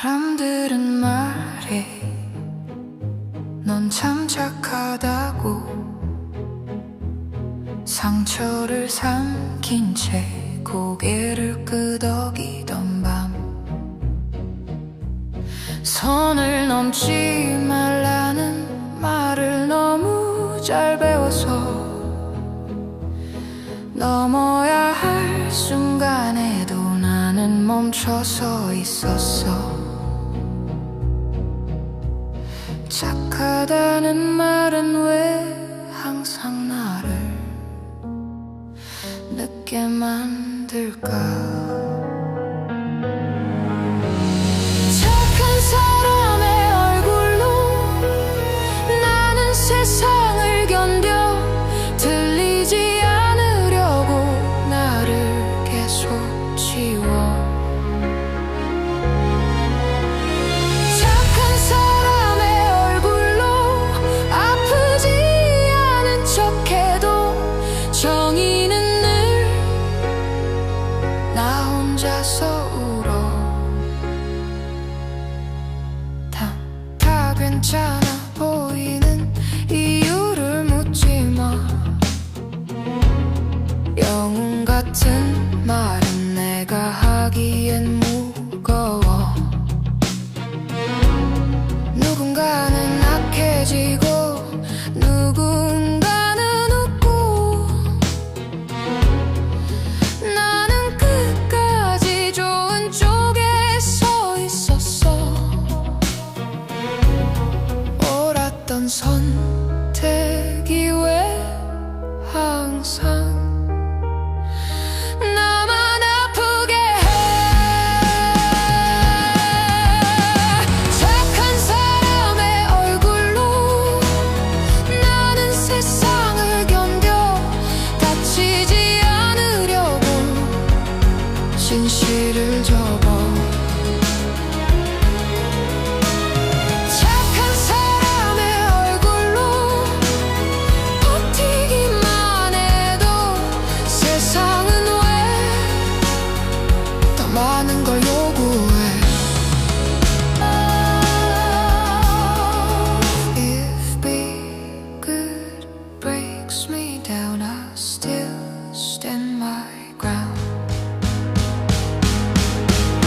사람들은 말해. 넌 참 착하다고. 상처를 삼킨 채 고개를 끄덕이던 밤. 선을 넘지 말라는 말을 너무 잘 배워서 넘어야 할 순간에도 나는 멈춰서 있었어 착하다는 말은 왜 항상 나를 늦게 만들까? 착한 사람의 얼굴로 나는 세상을 견뎌 들리지 않으려고 나를 계속 지워 혼자서 울어. 다, 다 괜찮아 보이는 이유를 묻지 마. 영웅 같은 말은 내가 하기엔 선택이 왜 항상